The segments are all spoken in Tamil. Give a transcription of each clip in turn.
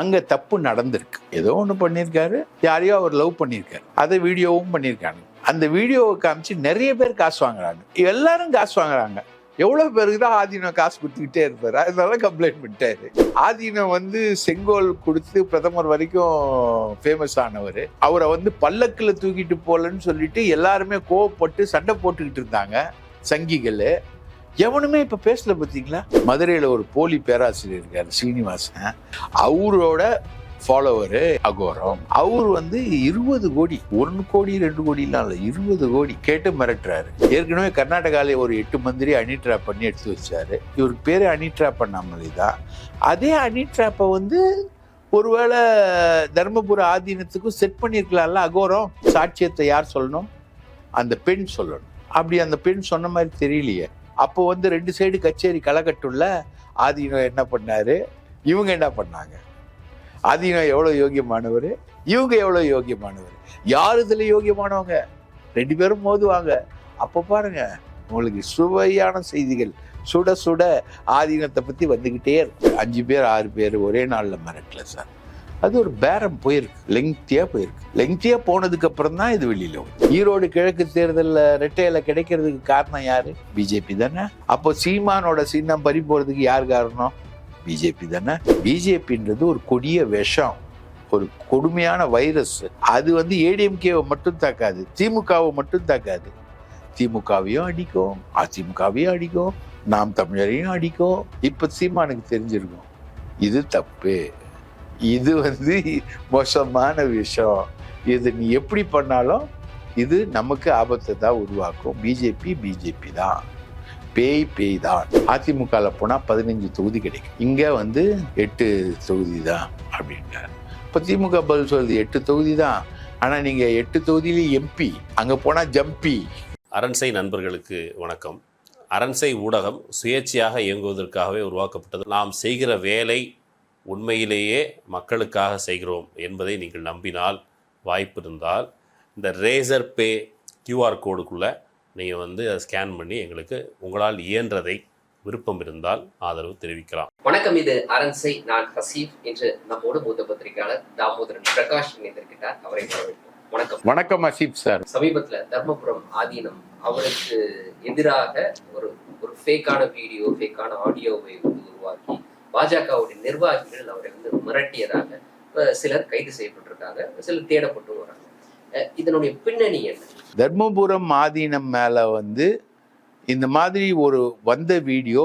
அங்கே தப்பு நடந்திருக்கு. ஏதோ ஒன்று பண்ணியிருக்காரு யாரையோ அவர் லவ் பண்ணியிருக்காரு அதை வீடியோவும் பண்ணியிருக்காங்க அந்த வீடியோவை காமிச்சு நிறைய பேர் காசு வாங்குறாங்க. எல்லாரும் காசு வாங்குறாங்க. எவ்வளோ பேருக்கு தான் ஆதீனம் காசு கொடுத்துக்கிட்டே இருப்பார். அதனால கம்ப்ளைண்ட் பண்ணிட்டாரு. ஆதீனம் வந்து செங்கோல் கொடுத்து பிரதமர் வரைக்கும் ஃபேமஸ் ஆனவர். அவரை வந்து பல்லக்கில் தூக்கிட்டு போகலன்னு சொல்லிட்டு எல்லாருமே கோவப்பட்டு சண்டை போட்டுக்கிட்டு இருந்தாங்க. சங்கிகள். எவனுமே இப்ப பேசல பார்த்தீங்களா மதுரையில ஒரு போலி பேராசிரியர் இருக்காரு சீனிவாசன். அவரோட ஃபாலோவரு அகோரம். அவர் வந்து இருபது கோடி ஒன்று கோடி ரெண்டு கோடிலாம் இல்லை இருபது கோடி கேட்டு மிரட்டுறாரு. ஏற்கனவே கர்நாடகாவில் ஒரு எட்டு மந்திரி அனி ட்ராப் பண்ணி எடுத்து வச்சாரு. இவருக்கு பேர் அனிட்ராப் பண்ணாமலே தான். அதே அனி ட்ராப்பை வந்து ஒருவேளை தர்மபுர ஆதீனத்துக்கும் செட் பண்ணியிருக்கலாம்ல அகோரம்? சாட்சியத்தை யார் சொல்லணும்? அந்த பெண் சொல்லணும். அப்படி அந்த பெண் சொன்ன மாதிரி தெரியலையே. அப்போ வந்து ரெண்டு சைடு கச்சேரி களைக்கட்டுள்ள ஆதீனம் என்ன பண்ணாரு? இவங்க என்ன பண்ணாங்க? ஆதீனம் எவ்வளோ யோகியமானவர்? இவங்க எவ்வளோ யோகியமானவர்? யார் இதில் யோகியமானவங்க? ரெண்டு பேரும் மோதுவாங்க. அப்போ பாருங்க உங்களுக்கு சுவையான செய்திகள். சுட சுட ஆதீனத்தை பற்றி வந்துக்கிட்டே இருக்கும் அஞ்சு பேர் ஆறு பேர் ஒரே நாளில் மிரட்டல சார். அது ஒரு பேரம் போயிருக்கு லெங்க்தியாக போயிருக்கு. லெங்க்தியாக போனதுக்கு அப்புறம் தான் இது வெளியில் வரும். ஈரோடு கிழக்கு தேர்தலில் ரெட்டையில் கிடைக்கிறதுக்கு காரணம் யார்? பிஜேபி தானே. அப்போ சீமானோட சின்னம் பறி போகிறதுக்கு யார் காரணம்? பிஜேபி தானே. பிஜேபின்றது ஒரு கொடிய விஷம். ஒரு கொடுமையான வைரஸ் அது வந்து ஏடிஎம்கேவை மட்டும் தாக்காது. திமுகவை மட்டும் தாக்காது. திமுகவையும் அடிக்கும். அதிமுகவையும் அடிக்கும். நாம் தமிழரையும் அடிக்கும். இப்போ சீமானுக்கு தெரிஞ்சிருக்கும். இது தப்பு. இது வந்து மோசமான விஷயம். இது நீ எப்படி பண்ணாலும் இது நமக்கு ஆபத்தை தான் உருவாக்கும். பிஜேபி பிஜேபி தான். பேய் பேய் தான். அதிமுகவில் போனால் பதினஞ்சு தொகுதி கிடைக்கும். இங்கே வந்து எட்டு தொகுதி தான் அப்படின்ட்டார் இப்போ திமுக பதில் சொல்லுது எட்டு தொகுதி தான். ஆனால் நீங்கள் எட்டு தொகுதியில எம்பி அங்கே போனால் ஜம்பி அரண்சை நண்பர்களுக்கு வணக்கம். அரண்சை ஊடகம் சுயேட்சையாக இயங்குவதற்காகவே உருவாக்கப்பட்டது. நாம் செய்கிற வேலை உண்மையிலேயே மக்களுக்காக செய்கிறோம் என்பதை நீங்கள் நம்பினால் வாய்ப்பு இருந்தால் இந்த ரேசர் பே கியூஆர் கோடுக்குள்ளே நீங்கள் வந்து அதை ஸ்கேன் பண்ணி எங்களுக்கு உங்களால் இயன்றதை விருப்பம் இருந்தால் ஆதரவு தெரிவிக்கலாம். வணக்கம் இது அரண்சை நான் ஹசீப் என்று நம்மோடு மூத்த பத்திரிகையாளர் தாமோதரன் பிரகாஷ் இணைந்திருக்கிறார். அவரை வரவேற்போம் வணக்கம். வணக்கம் அசீப் சார். சமீபத்துல தர்மபுரம் ஆதீனம் அவருக்கு எதிராக ஒரு ஒரு ஃபேக்கான வீடியோ ஃபேக்கான ஆடியோவை உருவாக்கி பாஜகவுடைய நிர்வாகிகள் அவரை வந்து மிரட்டியதாக சிலர் கைது செய்யப்பட்டிருக்காங்க. சிலர் தேடப்பட்டும் வராங்க. இதனுடைய பின்னணி என்ன? தர்மபுரம் ஆதீனம் மேலே வந்து இந்த மாதிரி ஒரு வந்த வீடியோ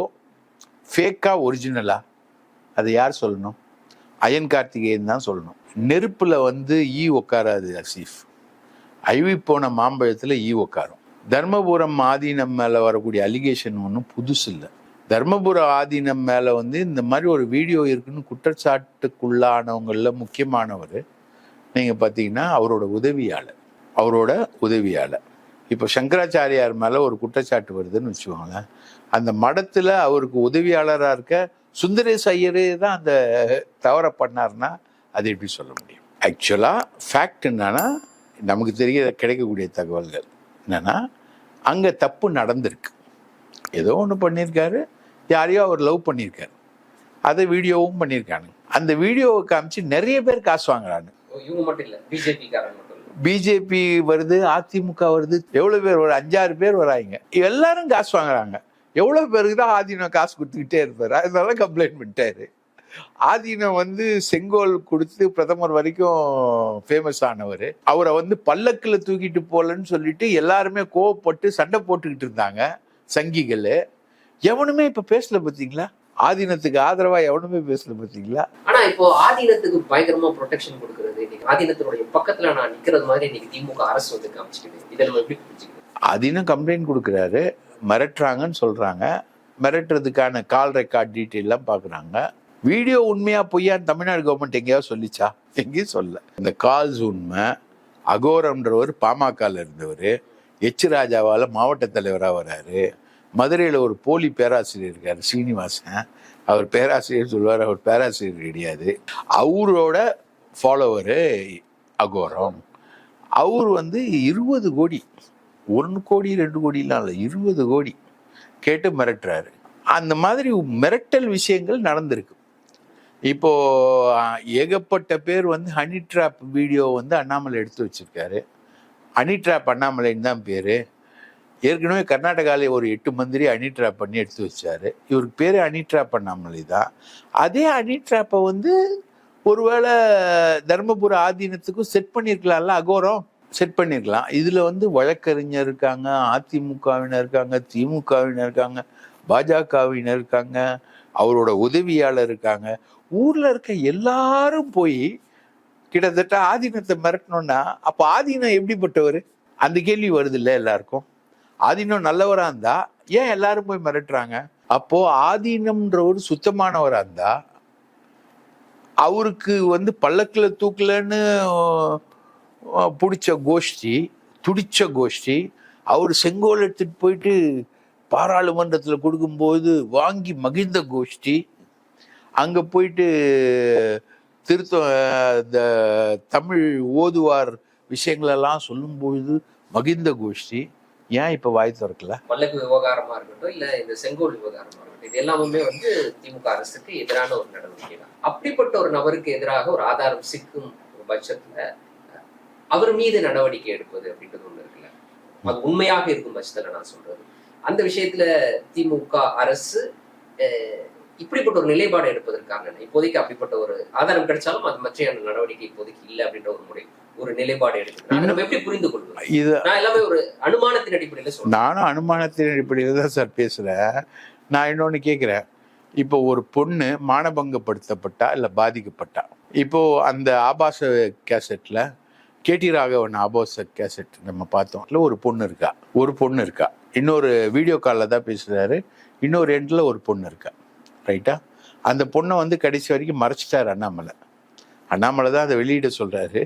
ஃபேக்கா ஒரிஜினலா அதை யார் சொல்லணும்? அயன் கார்த்திகேயன் தான் சொல்லணும். நெருப்பில் வந்து ஈ உட்காராது அசீஃப். அழிவி போன மாம்பழத்தில் ஈ உட்காரும் தர்மபுரம் ஆதீனம் மேலே வரக்கூடிய அலிகேஷன் ஒன்றும் புதுசு இல்லை தர்மபுர ஆதீனம் மேலே வந்து இந்த மாதிரி ஒரு வீடியோ இருக்குன்னு குற்றச்சாட்டுக்குள்ளானவங்களில் முக்கியமானவர் நீங்கள் பார்த்தீங்கன்னா அவரோட உதவியாளர். அவரோட உதவியாளர். இப்போ சங்கராச்சாரியார் மேலே ஒரு குற்றச்சாட்டு வருதுன்னு வச்சுக்கோங்களேன். அந்த மடத்தில் அவருக்கு உதவியாளராக இருக்க சுந்தரேஷ் ஐயரே தான் அந்த தவறை பண்ணார்னா அது எப்படி சொல்ல முடியும்? ஆக்சுவலாக ஃபேக்ட் என்னன்னா நமக்கு தெரிய கிடைக்கக்கூடிய தகவல்கள். என்னன்னா அங்கே தப்பு நடந்திருக்கு. ஏதோ ஒன்று பண்ணியிருக்காரு. யாரையோ அவர் லவ் பண்ணியிருக்காரு. அதை வீடியோவும் பண்ணியிருக்காங்க. அந்த வீடியோவை காமிச்சு நிறைய பேர் காசு வாங்குறாங்க. பிஜேபி வருது அதிமுக வருது எவ்வளவு பேர் ஒரு அஞ்சாறு பேர் வராங்க. எல்லாரும் காசு வாங்குறாங்க. எவ்வளவு பேருக்கு தான் ஆதீனம் காசு கொடுத்துக்கிட்டே இருப்பாரு. அதனால கம்ப்ளைண்ட் பண்ணிட்டாரு. ஆதீனம் வந்து செங்கோல் கொடுத்து பிரதமர் வரைக்கும் ஃபேமஸ் ஆனவர். அவரை வந்து பல்லக்கில் தூக்கிட்டு போலன்னு சொல்லிட்டு எல்லாருமே கோவப்பட்டு சண்டை போட்டுக்கிட்டு இருந்தாங்க சங்கிகள். எவனுமே இப்ப பேசல பார்த்தீங்களா ஆதீனத்துக்கு ஆதரவா எவனுமே பேசல பார்த்தீங்களா ஆனா இப்போ ஆதீனத்துக்கு பயங்கரமா ப்ரொடெக்ஷன் கொடுக்கறது இன்னைக்கு ஆதீனத்தினுடைய பக்கத்துல நான் நிக்கிறது மாதிரி இன்னைக்கு திமுக அரசு வந்து காமிச்சுக்குது. இதை நம்ம எப்படி புரிஞ்சுக்கணும் ஆதீனம் கம்ப்ளைண்ட் கொடுக்குறாரு. மிரட்டுறாங்கன்னு சொல்றாங்க. மிரட்டுறதுக்கான கால் ரெக்கார்ட் டீட்டெயிலாம் பார்க்குறாங்க வீடியோ உண்மையா பொய்யான்னு தமிழ்நாடு கவர்மெண்ட் எங்கேயாவது சொல்லிச்சா? எங்கேயும் சொல்ல. இந்த கால்ஸ் உண்மை. அகோரம்ன்றவர் பாமகல இருந்தவர். எச் ராஜாவால் மாவட்ட தலைவராக வராரு. மதுரையில் ஒரு போலி பேராசிரியர் இருக்கார் சீனிவாசன். அவர் பேராசிரியர் சொல்லுவார் அவர் பேராசிரியர் கிடையாது. அவரோட ஃபாலோவரு அகோரம். அவர் வந்து இருபது கோடி ஒன்று கோடி ரெண்டு கோடிலாம் இல்லை இருபது கோடி கேட்டு மிரட்டுறாரு. அந்த மாதிரி மிரட்டல் விஷயங்கள் நடந்திருக்கு. இப்போ ஏகப்பட்ட பேர் வந்து ஹனி ட்ராப் வீடியோ வந்து அண்ணாமலை எடுத்து வச்சிருக்காரு. ஹனி ட்ராப் அண்ணாமலைன்னு தான் பேர். ஏற்கனவே கர்நாடகாவில் ஒரு எட்டு மந்திரி அனி ட்ராப் பண்ணி எடுத்து வச்சார். இவருக்கு பேர் அனி பண்ணாமலே தான். அதே அனி ட்ராப்பை வந்து ஒருவேளை தர்மபுர ஆதீனத்துக்கும் செட் பண்ணியிருக்கலாம்ல அகோரம்? செட் பண்ணியிருக்கலாம். இதில் வந்து வழக்கறிஞர் இருக்காங்க அதிமுகவினர் இருக்காங்க திமுகவினர் இருக்காங்க பாஜகவினர் இருக்காங்க அவரோட உதவியாளர் இருக்காங்க. ஊரில் இருக்க எல்லாரும் போய் கிட்டத்தட்ட ஆதீனத்தை மிரட்டணும்னா அப்போ ஆதீனம் எப்படிப்பட்டவர்? அந்த கேள்வி வருது இல்லை எல்லாருக்கும். ஆதீனம் நல்லவரா இருந்தா ஏன் எல்லாரும் போய் மிரட்டுறாங்க? அப்போ ஆதீனம்ன்றவர் சுத்தமானவரா இருந்தா அவருக்கு வந்து பல்லக்கில் தூக்கலன்னு பிடிச்ச கோஷ்டி துடிச்ச கோஷ்டி அவர் செங்கோல் எடுத்துட்டு போயிட்டு பாராளுமன்றத்தில் கொடுக்கும்போது வாங்கி மகிழ்ந்த கோஷ்டி அங்கே போயிட்டு திருத்த இந்த தமிழ் ஓதுவார் விஷயங்களெல்லாம் சொல்லும்பொழுது மகிழ்ந்த கோஷ்டி ஏன் இப்போ வாய் திறக்கல? வல்லக்கு விவகாரமா இருக்கட்டும் இல்ல இந்த செங்கோல் விவகாரமா இருக்கட்டும் இது எல்லாமே வந்து திமுக அரசுக்கு எதிரான ஒரு நடவடிக்கை தான். அப்படிப்பட்ட ஒரு நபருக்கு எதிராக ஒரு ஆதாரம் சிக்கும் ஒரு பட்சத்துல அவர் மீது நடவடிக்கை எடுப்பது அப்படின்றது ஒண்ணு இருக்குல்ல? அது உண்மையாக இருக்கும் பட்சத்துல நான் சொல்றது. அந்த விஷயத்துல திமுக அரசு இப்படிப்பட்ட ஒரு நிலைப்பாடு எடுப்பதற்காக என்ன? இப்போதைக்கு அப்படிப்பட்ட ஒரு ஆதாரம் கிடைச்சாலும் அது மற்றையான நடவடிக்கை இப்போதைக்கு இல்லை அப்படின்ற ஒரு முறை ஒரு நிலைப்பாடு எடுக்கிறது. அதை நம்ம எப்படி புரிந்து கொள்வது இது நான் எல்லாமே ஒரு அனுமானத்தின் அடிப்படையில சொல்றேன். நானும் அனுமானத்தின் அடிப்படையில் தான் சார் பேசுகிறேன் நான் இன்னொன்று கேட்குறேன் இப்போ ஒரு பொண்ணு மானபங்கப்படுத்தப்பட்டா இல்லை பாதிக்கப்பட்டா? இப்போ அந்த ஆபாச கேசட்டில் கேடி ராகவன் ஆபாச கேசட் நம்ம பார்த்தோம். இல்லை ஒரு பொண்ணு இருக்கா? ஒரு பொண்ணு இருக்கா? இன்னொரு வீடியோ காலில் தான் பேசுகிறாரு இன்னொரு எண்டில் ஒரு பொண்ணு இருக்கா? ரைட்டா அந்த பொண்ணை வந்து கடைசி வரைக்கும் மறைச்சிட்டார் அண்ணாமலை. அண்ணாமலை தான் அதை வெளியிட சொல்கிறாரு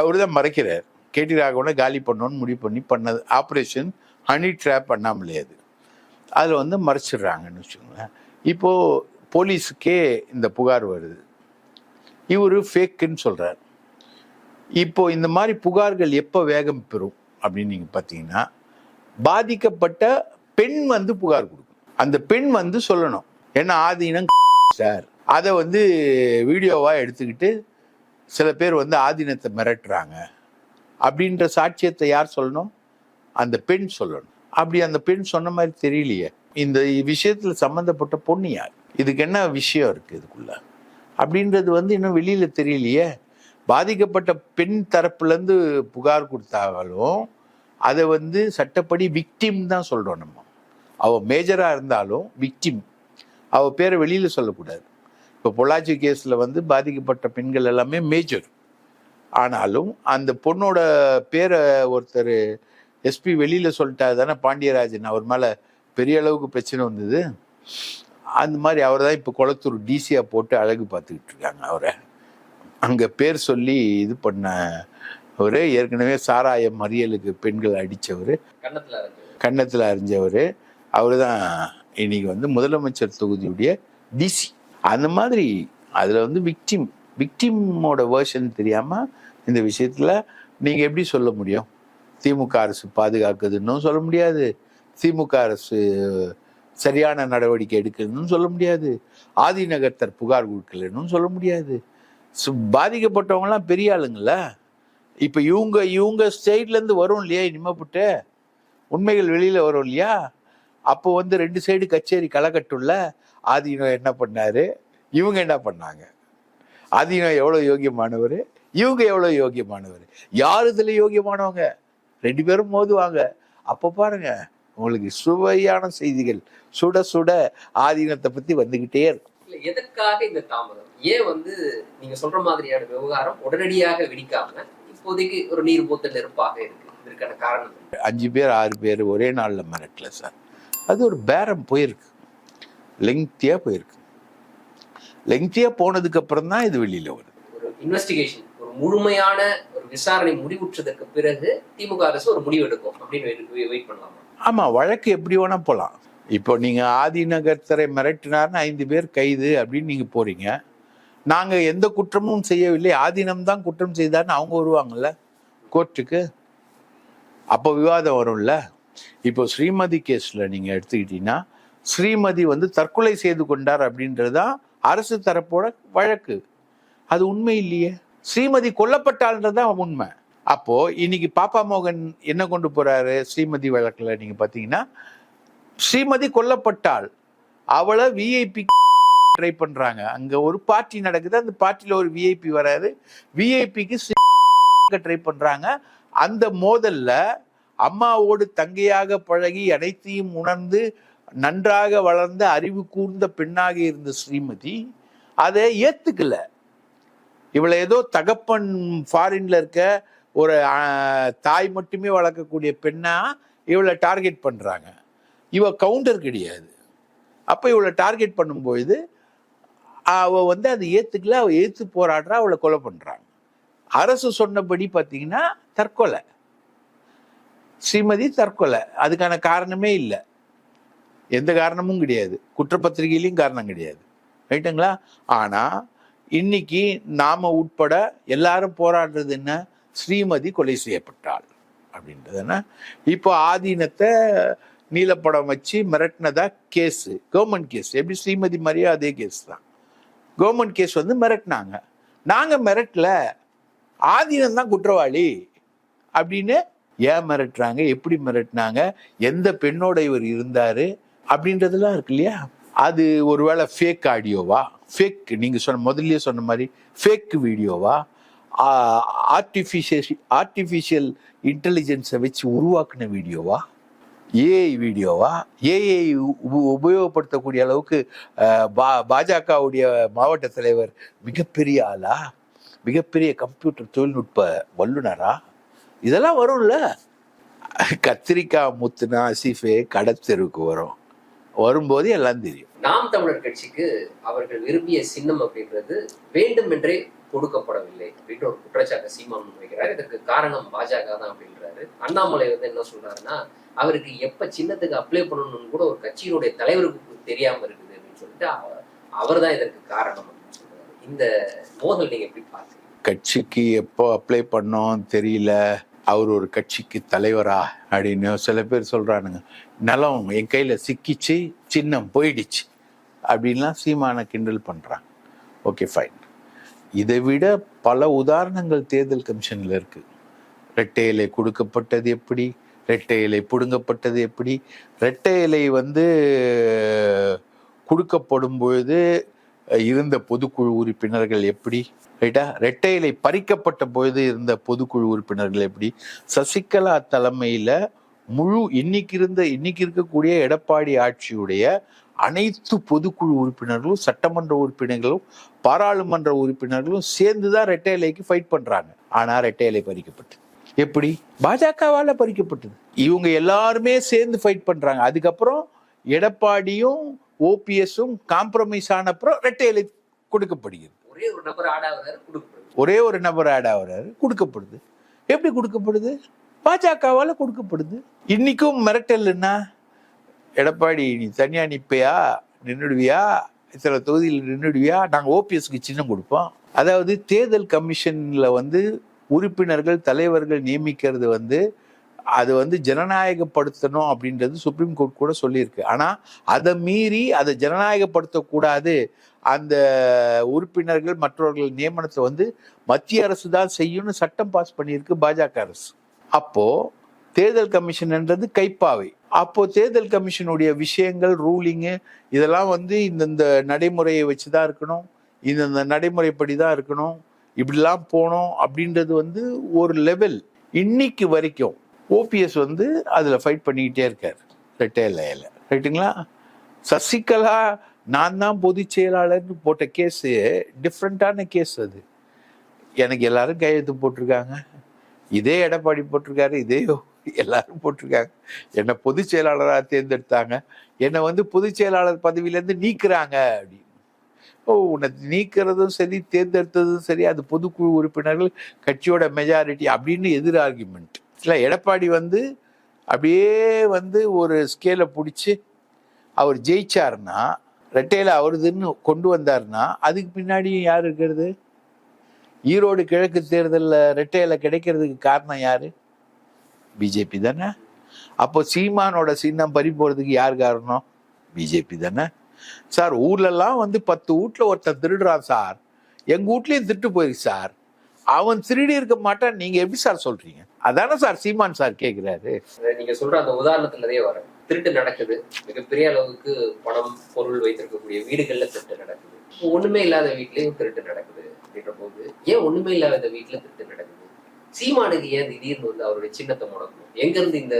அவர் தான் மறைக்கிறார். கேடி ராகவனை காலி பண்ணணும்னு முடிவு பண்ணி பண்ணது ஆப்ரேஷன் ஹனி ட்ராப் அண்ணாமலை அது. அதில் வந்து மறைச்சிடுறாங்கன்னு வச்சுக்கோங்களேன். இப்போது போலீஸுக்கே இந்த புகார் வருது. இவர் ஃபேக்குன்னு சொல்கிறார் இப்போ இந்த மாதிரி புகார்கள் எப்போ வேகம் பெறும் அப்படின்னு நீங்கள் பார்த்தீங்கன்னா பாதிக்கப்பட்ட பெண் வந்து புகார் கொடுக்கும் அந்த பெண் வந்து சொல்லணும். என்ன ஆதீனம் சார். அதை வந்து வீடியோவாக எடுத்துக்கிட்டு சில பேர் வந்து ஆதீனத்தை மிரட்டுறாங்க. அப்படின்ற சாட்சியத்தை யார் சொல்லணும்? அந்த பெண் சொல்லணும். அப்படி அந்த பெண் சொன்ன மாதிரி தெரியலையே. இந்த விஷயத்தில் சம்மந்தப்பட்ட பொண்ணு யார்? இதுக்கு என்ன விஷயம் இருக்குது இதுக்குள்ள? அப்படின்றது வந்து இன்னும் வெளியில் தெரியலையே. பாதிக்கப்பட்ட பெண் தரப்புலேருந்து புகார் கொடுத்தாலும் அதை வந்து சட்டப்படி விக்டிம் தான் சொல்கிறோம் நம்ம. அவள் மேஜராக இருந்தாலும் விக்டிம் அவ பேரை வெளியில சொல்லக்கூடாது. இப்போ பொள்ளாச்சி கேஸ்ல வந்து பாதிக்கப்பட்ட பெண்கள் எல்லாமே மேஜர். ஆனாலும் அந்த பொண்ணோட பேரை ஒருத்தர் எஸ்பி வெளியில சொல்லிட்டா தானே பாண்டியராஜன். அவர் மேல பெரிய அளவுக்கு பிரச்சனை வந்தது. அந்த மாதிரி அவர் தான் இப்போ குளத்தூர் டிசியா போட்டு அழகு பார்த்துக்கிட்டு இருக்காங்க அவரை. அங்க பேர் சொல்லி இது பண்ண அவரு. ஏற்கனவே சாராயம் மறியலுக்கு பெண்கள் இருக்கு கன்னத்தில் அறிஞ்சவர் அவர் தான் இன்னைக்கு வந்து முதலமைச்சர் தொகுதியுடைய டிசி அந்த மாதிரி அதில் வந்து விக்டிம் விக்டிமோட வேர்ஷன் தெரியாமல் இந்த விஷயத்தில் நீங்கள் எப்படி சொல்ல முடியும்? திமுக அரசு பாதுகாக்குதுன்னு சொல்ல முடியாது. திமுக அரசு சரியான நடவடிக்கை எடுக்குதுன்னு சொல்ல முடியாது. ஆதிநகர்த்தர் புகார் கொடுக்கலன்னு சொல்ல முடியாது. பாதிக்கப்பட்டவங்களாம் பெரிய ஆளுங்கள இப்போ இவங்க இவங்க ஸ்டேட்லேருந்து வரும் இல்லையா இனிமேப்பட்டு உண்மைகள் வெளியில் வரும் இல்லையா? அப்போ வந்து ரெண்டு சைடு கச்சேரி களக்கட்டுள்ள ஆதீனம் என்ன பண்ணாரு? இவங்க என்ன பண்ணாங்க? ஆதீனம் எவ்வளோ யோகியமானவர்? இவங்க எவ்வளோ யோகியமானவர்? யார் இதில் யோகியமானவங்க? ரெண்டு பேரும் மோதுவாங்க. அப்போ பாருங்க உங்களுக்கு சுவையான செய்திகள். சுட சுட ஆதீனத்தை பற்றி வந்துக்கிட்டே இருக்கும். எதற்காக இந்த தாமதம்? ஏன் வந்து நீங்க சொல்ற மாதிரியான விவகாரம் உடனடியாக வெடிக்காம இப்போதைக்கு ஒரு நீர் போத்தல் நெருப்பாக இருக்கு? இதற்கான காரணம்? அஞ்சு பேர் ஆறு பேர் ஒரே நாளில் மிரட்டல சார். அது ஒரு பேரம் போயிருக்கு. லெங்க்தியாக போயிருக்கு. லெங்க்தியாக போனதுக்கு அப்புறம் தான் இது வெளியில் வருது. இன்வெஸ்டிகேஷன் ஒரு முழுமையான ஒரு விசாரணை முடிவுற்றதற்கு பிறகு திமுக அரசு ஒரு முடிவு எடுக்கும் அப்படின்னு வெயிட் பண்ணலாமா? ஆமாம் வழக்கு எப்படி வேணால் போகலாம் இப்போ நீங்கள் ஆதிநகர்த்தரை மிரட்டினார்னு ஐந்து பேர் கைது அப்படின்னு நீங்கள் போகிறீங்க நாங்கள் எந்த குற்றமும் செய்யவில்லை. ஆதீனம் தான் குற்றம் செய்தார்னு அவங்க வருவாங்கல்ல கோர்ட்டுக்கு அப்போ விவாதம் வரும்ல. இப்போ ஸ்ரீமதி கேஸில் நீங்கள் எடுத்துக்கிட்டீங்கன்னா ஸ்ரீமதி வந்து தற்கொலை செய்து கொண்டார் அப்படின்றது தான் அரசு தரப்போட வழக்கு. அது உண்மை இல்லையே? ஸ்ரீமதி கொல்லப்பட்டாள்ன்றதான் உண்மை. அப்போ இன்னைக்கு பாப்பா மோகன் என்ன கொண்டு போறாரு? ஸ்ரீமதி வழக்கில் நீங்க பார்த்தீங்கன்னா ஸ்ரீமதி கொல்லப்பட்டாள். அவளை விஐபி ட்ரை பண்றாங்க. அங்க ஒரு பார்ட்டி நடக்குது. அந்த பார்ட்டியில் ஒரு விஐபி வராரு. விஐபிக்கு ட்ரை பண்றாங்க. அந்த மோதல்ல அம்மாவோடு தங்கையாக பழகி அனைத்தையும் உணர்ந்து நன்றாக வளர்ந்த அறிவு கூர்ந்த பெண்ணாக இருந்த ஸ்ரீமதி அதை ஏத்துக்கல. இவளை ஏதோ தகப்பன் ஃபாரின்ல இருக்க ஒரு தாய் மட்டுமே வளர்க்கக்கூடிய பெண்ணா இவளை டார்கெட் பண்றாங்க. இவ கவுண்டர் கிடையாது. அப்ப இவளை டார்கெட் பண்ணும்போது அவ வந்து அதை ஏத்துக்கல அவ ஏத்து போராடுறா அவளை கொலை பண்றாங்க. அரசு சொன்னபடி பார்த்தீங்கன்னா தற்கொலை. ஸ்ரீமதி தற்கொலை. அதுக்கான காரணமே இல்லை. எந்த காரணமும் கிடையாது. குற்றப்பத்திரிகையிலையும் காரணம் கிடையாது. ரைட்டுங்களா? ஆனால் இன்னைக்கு நாம் உட்பட எல்லாரும் போராடுறது என்ன? ஸ்ரீமதி கொலை செய்யப்பட்டாள் அப்படின்றது என்ன? இப்போ ஆதீனத்தை நீலப்படம் வச்சு மிரட்டினதா கேஸு கவர்மெண்ட் கேஸ். எப்படி ஸ்ரீமதி மாதிரியே அதே கேஸ் தான். கவர்மெண்ட் கேஸ் வந்து மிரட்டினாங்க. நாங்கள் மிரட்டல. ஆதீனம் தான் குற்றவாளி அப்படின்னு ஏன் மிரட்டுறாங்க? எப்படி மிரட்டினாங்க? எந்த பெண்ணோட இவர் இருந்தார்? அப்படின்றதெல்லாம் இருக்கு இல்லையா? அது ஒருவேளை ஃபேக் ஆடியோவா? ஃபேக் நீங்கள் சொன்ன முதல்லயே சொன்ன மாதிரி ஃபேக் வீடியோவா? ஆர்டிஃபிஷியல் ஆர்டிஃபிஷியல் இன்டெலிஜென்ஸை வச்சு உருவாக்குன வீடியோவா? ஏஐ வீடியோவா? ஏஐ உபயோகப்படுத்தக்கூடிய அளவுக்கு பா- பாஜகவுடைய மாவட்ட தலைவர் மிகப்பெரிய ஆளா? மிகப்பெரிய கம்ப்யூட்டர் தொழில்நுட்ப வல்லுனரா? இதெல்லாம் வரும்ல. கத்திரிக்காய் முத்துனா அசிஃபே கடத்தெருவுக்கு வரும். வரும்போது எல்லாம் தெரியும். நாம் தமிழர் கட்சிக்கு அவர்கள் விரும்பிய சின்னம் அப்படின்றது வேண்டுமென்றே கொடுக்கப்படவில்லை அப்படின்ற ஒரு குற்றச்சாட்டை சீமான் முன்வைக்கிறார். இதற்கு காரணம் பாஜக தான் அப்படின்றாரு. அண்ணாமலை வந்து என்ன சொல்றாருன்னா அவருக்கு எப்ப சின்னத்துக்கு அப்ளை பண்ணணும்னு கூட ஒரு கட்சியினுடைய தலைவருக்கு தெரியாம இருக்குது அப்படின்னு சொல்லிட்டு அவர் தான் இதற்கு காரணம் இந்த மோதல் நீங்க எப்படி பாக்குறீங்க கட்சிக்கு எப்போ அப்ளை பண்ணோம் தெரியல. அவர் ஒரு கட்சிக்கு தலைவரா அப்படின்னு சில பேர் சொல்கிறானுங்க நிலம் என் கையில் சிக்கிச்சு சின்னம் போயிடுச்சு அப்படின்லாம் சீமான கிண்டல் பண்ணுறாங்க ஓகே ஃபைன் இதை விட பல உதாரணங்கள் தேர்தல் கமிஷனில் இருக்குது ரெட்டை இலை கொடுக்கப்பட்டது எப்படி? ரெட்டை இலை பிடுங்கப்பட்டது எப்படி? ரெட்டை இலை வந்து கொடுக்கப்படும் பொழுது இருந்த பொதுக்குழு உறுப்பினர்கள் எப்படி? ரைட்டா ரெட்டை இலை பறிக்கப்பட்ட பொழுது இருந்த பொதுக்குழு உறுப்பினர்கள் எப்படி? சசிகலா தலைமையில முழு இன்னைக்கு இருந்த இன்னைக்கு இருக்கக்கூடிய எடப்பாடி ஆட்சியுடைய அனைத்து பொதுக்குழு உறுப்பினர்களும் சட்டமன்ற உறுப்பினர்களும் பாராளுமன்ற உறுப்பினர்களும் சேர்ந்து தான் ரெட்டை இலைக்கு ஃபைட் பண்றாங்க. ஆனா ரெட்டை இலை பறிக்கப்பட்டது. எப்படி? பாஜகவால பறிக்கப்பட்டது. இவங்க எல்லாருமே சேர்ந்து ஃபைட் பண்றாங்க. அதுக்கப்புறம் எடப்பாடியும் ஓபிஎஸும் காம்ப்ரமைஸ் ஆன அப்புறம் ரெட்டை இலை கொடுக்கப்படுகிறது. ஒரே ஒரு நபர் ஆடாவது கொடுக்கப்படுது. ஒரே ஒரு நபர் ஆட் ஆகுறாரு கொடுக்கப்படுது. எப்படி கொடுக்கப்படுது? பாஜகவால் கொடுக்கப்படுது. இன்னைக்கும் மிரட்டல்னா எடப்பாடி நீ தனியாக நிற்பையா நின்றுடுவியா சில தொகுதியில் நின்றுடுவியா நாங்கள் ஓபிஎஸ்க்கு சின்னம் கொடுப்போம். அதாவது தேர்தல் கமிஷனில் வந்து உறுப்பினர்கள் தலைவர்கள் நியமிக்கிறது வந்து அது வந்து ஜனநாயகப்படுத்தணும் அப்படின்றது சுப்ரீம் கோர்ட் கூட சொல்லியிருக்கு. ஆனால் அதை மீறி அதை ஜனநாயகப்படுத்தக்கூடாது. அந்த உறுப்பினர்கள் மற்றவர்கள் நியமனத்தை வந்து மத்திய அரசு தான் செய்யும்னு சட்டம் பாஸ் பண்ணியிருக்கு பாஜக அரசு. அப்போ தேர்தல் கமிஷன்ன்றது கைப்பாவை. அப்போ தேர்தல் கமிஷனுடைய விஷயங்கள் ரூலிங்கு இதெல்லாம் வந்து இந்தந்த நடைமுறையை வச்சு தான் இருக்கணும். இந்தந்த நடைமுறைப்படி தான் இருக்கணும். இப்படிலாம் போனோம் அப்படின்றது வந்து ஒரு லெவல் இன்னைக்கு வரைக்கும் ஓபிஎஸ் வந்து அதில் ஃபைட் பண்ணிக்கிட்டே இருக்கார் ரெட்டே லையில் ரைட்டுங்களா சசிகலா நான் தான் பொதுச் செயலாளர்னு போட்ட கேஸு டிஃப்ரெண்ட்டான கேஸ் அது. எனக்கு எல்லாரும் கையெழுத்து போட்டிருக்காங்க. இதே எடப்பாடி போட்டிருக்காரு இதே எல்லாரும் போட்டிருக்காங்க. என்னை பொதுச் செயலாளராக தேர்ந்தெடுத்தாங்க. என்னை வந்து பொதுச் செயலாளர் பதவியிலேருந்து நீக்கிறாங்க அப்படின்னு ஓ உன்னை நீக்கிறதும் சரி தேர்ந்தெடுத்ததும் சரி அது பொதுக்குழு உறுப்பினர்கள் கட்சியோட மெஜாரிட்டி அப்படின்னு எதிர் ஆர்குமெண்ட் இல்லை எடப்பாடி வந்து அப்படியே வந்து ஒரு ஸ்கேலை பிடிச்சி அவர் ஜெயிச்சாருன்னா ரெட்டையில் அவருதுன்னு கொண்டு வந்தாருன்னா அதுக்கு பின்னாடி யார் இருக்கிறது? ஈரோடு கிழக்கு தேர்தலில் ரெட்டையில் கிடைக்கிறதுக்கு காரணம் யார்? பிஜேபி தானே. அப்போ சீமானோட சின்னம் பறி போகிறதுக்கு யார் காரணம்? பிஜேபி தானே. சார் ஊர்லலாம் வந்து பத்து வீட்ல ஒருத்தன் திருடுறான் சார். எங்கள் வீட்லேயும் திருட்டு போயிருக்கு சார். அவன் திருடி இருக்க மாட்டான். நீங்க எப்படி சார் சொல்றீங்க? அதானே சார் சீமான் சார் கேக்குறாரு. நீங்க சொல்ற அந்த உதாரணத்துலதே வர திருட்டு நடக்குது. மிகப்பெரிய அளவுக்கு பணம் பொருள் வைத்திருக்கக்கூடிய வீடுகள்ல திருட்டு நடக்குது. ஒண்ணுமே இல்லாத வீட்லயும் திருட்டு நடக்குது அப்படின்ற போது ஏன் ஒண்ணுமே இல்லாத வீட்டுல திருட்டு நடக்குது? சீமானுக்கு ஏன் திடீர்னு வந்து அவருடைய சின்னத்தை முடக்கணும் எங்க இருந்து இந்த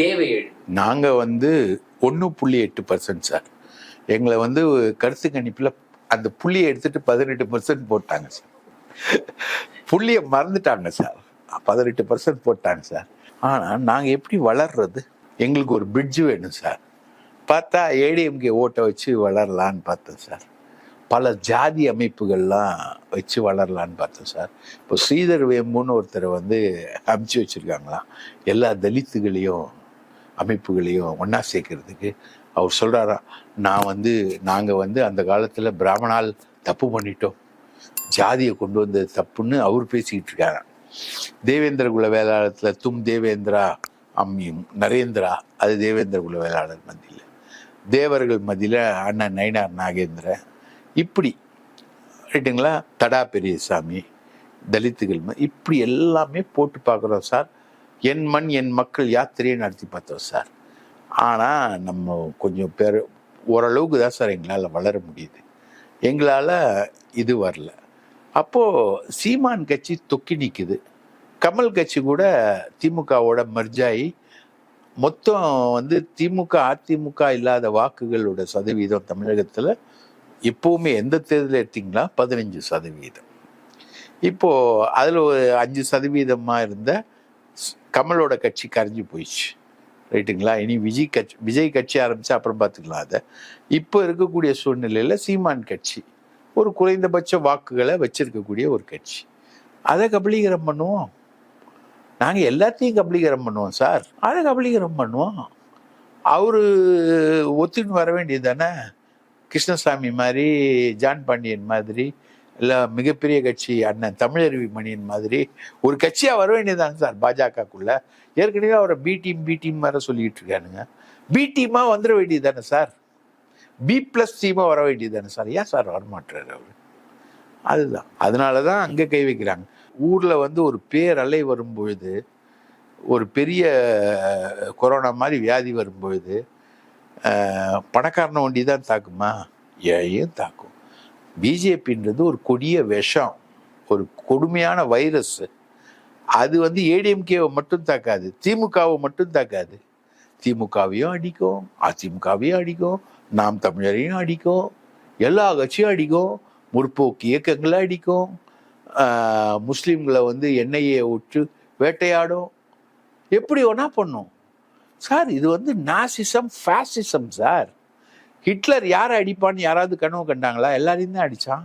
தேவை நாங்க வந்து ஒன்று புள்ளி எட்டு பர்சன்ட் சார். எங்களை வந்து கருத்து கணிப்புல அந்த புள்ளியை எடுத்துட்டு பதினெட்டு பர்சன்ட் போட்டாங்க சார். புள்ளியை மறந்துட்டாங்க சார் பதினெட்டு பர்சன்ட் போட்டாங்க சார் ஆனால் நாங்கள் எப்படி வளர்றது? எங்களுக்கு ஒரு பிரிட்ஜ் வேணும் சார் பார்த்தா ஏடிஎம்கே ஓட்டை வச்சு வளரலான்னு பார்த்தேன் சார் பல ஜாதி அமைப்புகள்லாம் வச்சு வளரலான்னு பார்த்தேன் சார் இப்போ ஸ்ரீதர் வேம்புன்னு ஒருத்தரை வந்து அமுச்சு வச்சுருக்காங்களாம் எல்லா தலித்துகளையும் அமைப்புகளையும் ஒன்றா சேர்க்கறதுக்கு அவர் சொல்கிறாராம் நான் வந்து நாங்கள் வந்து அந்த காலத்தில் பிராமணால் தப்பு பண்ணிட்டோம். ஜாதியை கொண்டு வந்தது தப்புன்னு அவர் பேசிக்கிட்டு இருக்காங்க. தேவேந்திர குல வேளாளத்தில் தும் தேவேந்திரா அம்மியும் நரேந்திரா அது தேவேந்திர குல வேளாளர் மத்தியில். தேவர்கள் மத்தியில் அண்ணன் நயினார் நாகேந்திர இப்படி ரைட்டுங்களா தடா பெரியசாமி தலித்துகள் இப்படி எல்லாமே போட்டு பார்க்குறோம் சார். என் மண் என் மக்கள் யாத்திரையை நடத்தி பார்த்தோம் சார். ஆனால் நம்ம கொஞ்சம் பேர் ஓரளவுக்கு தான் சார் எங்களால் வளர முடியுது. எங்களால் இது வரல. அப்போது சீமான் கட்சி தொக்கி நிற்குது கமல் கட்சி கூட திமுகவோட மர்ஜாயி மொத்தம் வந்து திமுக அதிமுக இல்லாத வாக்குகளோட சதவீதம் தமிழகத்தில் இப்போவுமே எந்த தேர்தல் எடுத்தீங்களா பதினஞ்சு சதவீதம். இப்போ அதில் ஒரு அஞ்சு சதவீதமாக இருந்த ஸ்- கமலோட கட்சி கரைஞ்சு போயிடுச்சு. ரைட்டுங்களா? இனி விஜய் கட்சி விஜய் கட்சி ஆரம்பித்து அப்புறம் பார்த்துக்கலாம் அதை. இப்போ இருக்கக்கூடிய சூழ்நிலையில் சீமான் கட்சி ஒரு குறைந்தபட்ச வாக்குகளை வச்சிருக்கக்கூடிய ஒரு கட்சி. அதை கபலீகரம் பண்ணுவோம். நாங்கள் எல்லாத்தையும் கபலீகரம் பண்ணுவோம் சார். அதை கபலீகரம் பண்ணுவோம். அவரு ஒத்துன்னு வர வேண்டியது தானே கிருஷ்ணசாமி மாதிரி ஜான் பாண்டியன் மாதிரி இல்லை மிகப்பெரிய கட்சி அண்ணன் தமிழருவி மணியன் மாதிரி ஒரு கட்சியாக வர வேண்டியதுதாங்க சார் பாஜகக்குள்ள? ஏற்கனவே அவரை பி டீம் பி டீம் வர சொல்லிக்கிட்டு இருக்கானுங்க. பி டீமாக வந்துட வேண்டியது தானே சார்? பி ப்ளஸ் டீமாக வர வேண்டியது தானே சார்? ஏன் சார் வரமாட்டார் அவர்? அதுதான். அதனால தான் அங்கே கை வைக்கிறாங்க. ஊரில் வந்து ஒரு பேரலை வரும்பொழுது ஒரு பெரிய கொரோனா மாதிரி வியாதி வரும்பொழுது பணக்காரன பணக்காரனை தான் தாக்குமா? ஏன் தாக்கும்? பிஜேபின்றது ஒரு கொடிய விஷம். ஒரு கொடுமையான வைரஸ் அது வந்து ஏடிஎம்கேவை மட்டும் தாக்காது. திமுகவை மட்டும் தாக்காது. திமுகவையும் அடிக்கும். அதிமுகவையும் அடிக்கும். நாம் தமிழரையும் அடிக்கும் எல்லா கட்சியும் அடிக்கும் முற்போக்கு இயக்கங்களை அடிக்கும் முஸ்லீம்களை வந்து எண்ணெயை விட்டு வேட்டையாடும். எப்படி ஒன்றா பண்ணும். சார் இது வந்து நாசிசம் ஃபேசிசம் சார். ஹிட்லர் யாரை அடிப்பான்னு யாராவது கனவு கண்டாங்களா? எல்லாரையும் தான் அடித்தான்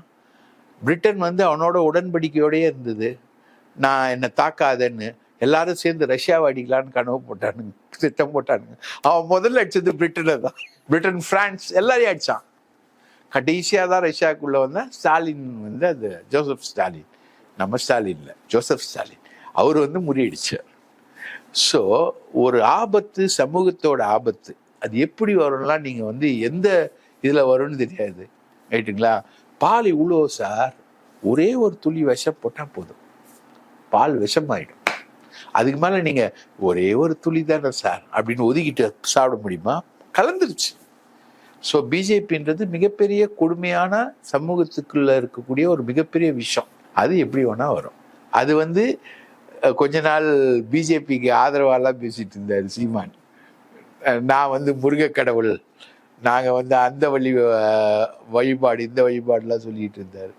பிரிட்டன் வந்து அவனோட உடன்படிக்கையோடயே இருந்தது. நான் என்னை தாக்காதேன்னு எல்லாரும் சேர்ந்து ரஷ்யாவை அடிக்கலான்னு கனவு போட்டானுங்க திட்டம் போட்டானுங்க. அவன் முதல்ல அடிச்சது பிரிட்டனை தான். பிரிட்டன் பிரான்ஸ் எல்லாரையும் அடிச்சான். கடைசியாக தான் ரஷ்யாவுக்குள்ளே வந்தால் ஸ்டாலின் வந்து அது ஜோசப் ஸ்டாலின். நம்ம ஸ்டாலின் இல்லை ஜோசப் ஸ்டாலின். அவர் வந்து முறியடிச்சார். ஸோ ஒரு ஆபத்து சமூகத்தோட ஆபத்து. அது எப்படி வரும்லாம் நீங்கள் வந்து எந்த இதில் வரும்னு தெரியாது. ரைட்டுங்களா பால் இவ்வளோ சார் ஒரே ஒரு துளி விஷம் போட்டால் போதும். பால் விஷமாயிடும். அதுக்கு மேலே நீங்கள் ஒரே ஒரு துளி தானே சார் அப்படின்னு ஒதுக்கிட்டு சாப்பிட முடியுமா? கலந்துருச்சு. ஸோ பிஜேபின்றது மிகப்பெரிய கொடுமையான சமூகத்துக்குள்ள இருக்கக்கூடிய ஒரு மிகப்பெரிய விஷயம். அது எப்படி வேணால் வரும். அது வந்து கொஞ்ச நாள் பிஜேபிக்கு ஆதரவாலாம் பேசிட்டு இருந்தார் சீமான். நான் வந்து முருகக் கடவுள் நாங்கள் வந்து அந்த வழி வழிபாடு இந்த வழிபாடுலாம் சொல்லிட்டு இருந்தார்.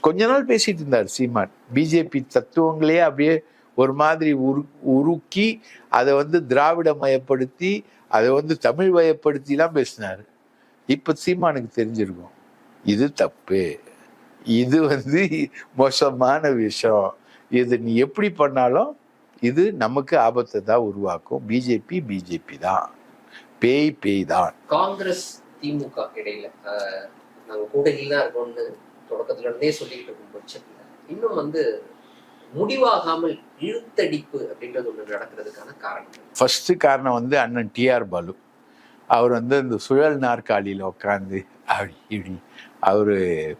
கொஞ்ச நாள் பேசிட்டு இருந்தார் சீமான். பிஜேபி தத்துவங்களே அப்படியே ஒரு மாதிரி உரு உருக்கி அதை வந்து திராவிட மயப்படுத்தி அதை வந்து தமிழ் வயப்படுத்திலாம் பேசினார். இப்போ சீமானுக்கு தெரிஞ்சிருக்கும். இது தப்பு. இது வந்து மோசமான விஷயம். இது நீ எப்படி பண்ணாலும் இது நமக்கு ஆபத்தை தான் உருவாக்கும். பிஜேபி பிஜேபி தான். பேய் பேய் தான். காங்கிரஸ் திமுக இடையில நாங்கள் நாங்க கூட்டணியில் தான் இருக்கோம்னு தொடக்கத்துல இருந்தே சொல்லிட்டு இருக்கும் பட்சத்துல இன்னும் வந்து முடிவாகாமல் இழுத்தடிப்பு அப்படின்றது ஒன்று நடக்கிறதுக்கான காரணம். ஃபர்ஸ்ட் காரணம் வந்து அண்ணன் டிஆர் பாலு. அவர் வந்து இந்த சுழல் நாற்காலியில் உட்காந்து அப்படி இப்படி அவர்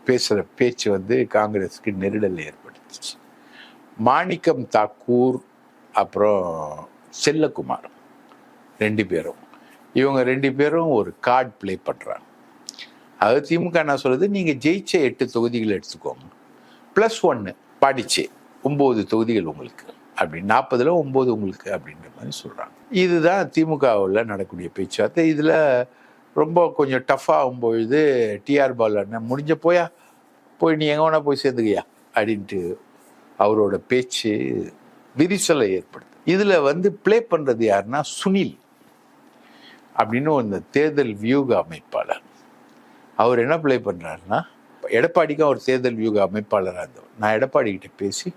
பேசுகிற பேச்சு வந்து காங்கிரஸுக்கு நெருடல் ஏற்படுத்துச்சு. மாணிக்கம் தாக்கூர் அப்புறம் செல்லகுமார் ரெண்டு பேரும். இவங்க ரெண்டு பேரும் ஒரு கார்டு ப்ளே பண்ணுறாங்க அது திமுக என்ன சொல்கிறது நீங்கள் ஜெயிச்ச எட்டு தொகுதிகள் எடுத்துக்கோங்க. ப்ளஸ் ஒன்று பாடிச்சே ஒம்பது தொகுதிகள் உங்களுக்கு. அப்படி நாற்பதில் ஒம்பது உங்களுக்கு அப்படின்ற மாதிரி சொல்கிறாங்க இதுதான் திமுகவில் நடக்கக்கூடிய பேச்சுவார்த்தை. இதில் ரொம்ப கொஞ்சம் டஃப்பாகும் ஆகும்பொழுது டிஆர் பாலு முடிஞ்ச போயா? போய் நீ எங்கே வேணா போய் சேர்ந்துக்கியா? அப்படின்ட்டு அவரோட பேச்சு விரிசலை ஏற்படுது இதில் வந்து ப்ளே பண்ணுறது யாருன்னா சுனில் அப்படின்னு இந்த தேர்தல் வியூக அமைப்பாளர். அவர் என்ன ப்ளே பண்ணுறாருன்னா எடப்பாடிக்கும் அவர் தேர்தல் வியூக அமைப்பாளராக இருந்தவர். நான் எடப்பாடி கிட்ட பேசி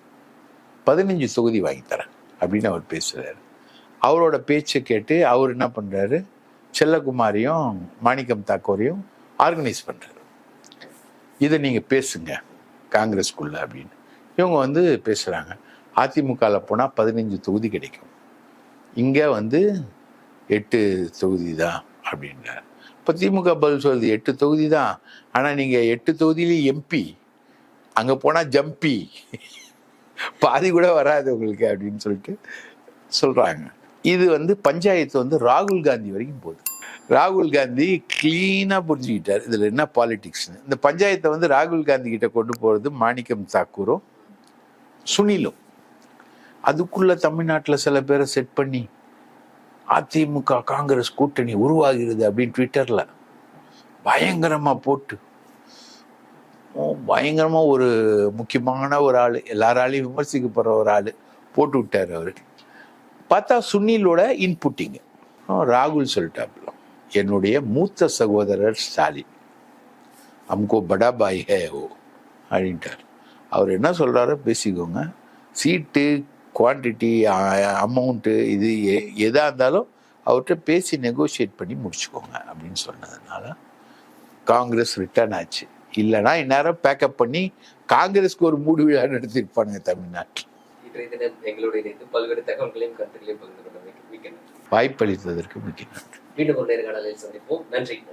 பதினஞ்சு தொகுதி வாங்கி தரேன் அப்படின்னு அவர் பேசுகிறாரு அவரோட பேச்சை கேட்டு அவர் என்ன பண்ணுறாரு செல்லகுமாரியும் மாணிக்கம் தாக்கூரையும் ஆர்கனைஸ் பண்ணுறாரு இதை நீங்கள் பேசுங்க காங்கிரஸ்குள்ள அப்படின்னு. இவங்க வந்து பேசுகிறாங்க அதிமுகவில் போனால் பதினஞ்சு தொகுதி கிடைக்கும். இங்கே வந்து எட்டு தொகுதி தான் அப்படின்றார். இப்போ திமுக பதில் சொல்லுது எட்டு தொகுதி தான். ஆனால் நீங்கள் எட்டு தொகுதியிலையும் எம்பி அங்கே போனால் ஜம்பி பாதி கூட வராது உங்களுக்கு அப்படின்னு சொல்லிட்டு சொல்கிறாங்க இது வந்து பஞ்சாயத்து வந்து ராகுல் காந்தி வரைக்கும் போகுது. ராகுல் காந்தி கிளீனாக புரிஞ்சுக்கிட்டார். இதில் என்ன பாலிடிக்ஸ்னு இந்த பஞ்சாயத்தை வந்து ராகுல் காந்தி கிட்ட கொண்டு போகிறது மாணிக்கம் தாக்கூரும் சுனிலும். அதுக்குள்ளே தமிழ்நாட்டில் சில பேரை செட் பண்ணி அதிமுக காங்கிரஸ் கூட்டணி உருவாகிறது அப்படின்னு ட்விட்டரில் பயங்கரமாக போட்டு பயங்கரமாக ஒரு முக்கியமான ஒரு ஆள் எல்லாராலையும் விமர்சிக்கப்படுற ஒரு ஆள் போட்டு விட்டார் அவர். பார்த்தா சுனிலோட இன்புட்டிங்க ராகுல் சொல்லிட்டாப்புல. என்னுடைய மூத்த சகோதரர் ஸ்டாலின். அம்கோ படா பாய் ஹே ஓ அப்படின்ட்டார். அவர் என்ன சொல்கிறாரோ பேசிக்கோங்க. சீட்டு குவான்டிட்டி அமௌண்ட்டு இது எ- இருந்தாலும் அவர்கிட்ட பேசி நெகோஷியேட் பண்ணி முடிச்சுக்கோங்க அப்படின்னு சொன்னதுனால காங்கிரஸ் ரிட்டர்ன் ஆச்சு. இல்லைன்னா இந்நேரம் பேக்கப் பண்ணி காங்கிரஸ்க்கு ஒரு மூடு விழா நடத்திருப்பானுங்க தமிழ்நாட்டில். வாய்ப்பளித்ததற்கு மிக்க நன்றி. மீண்டும் நன்றி.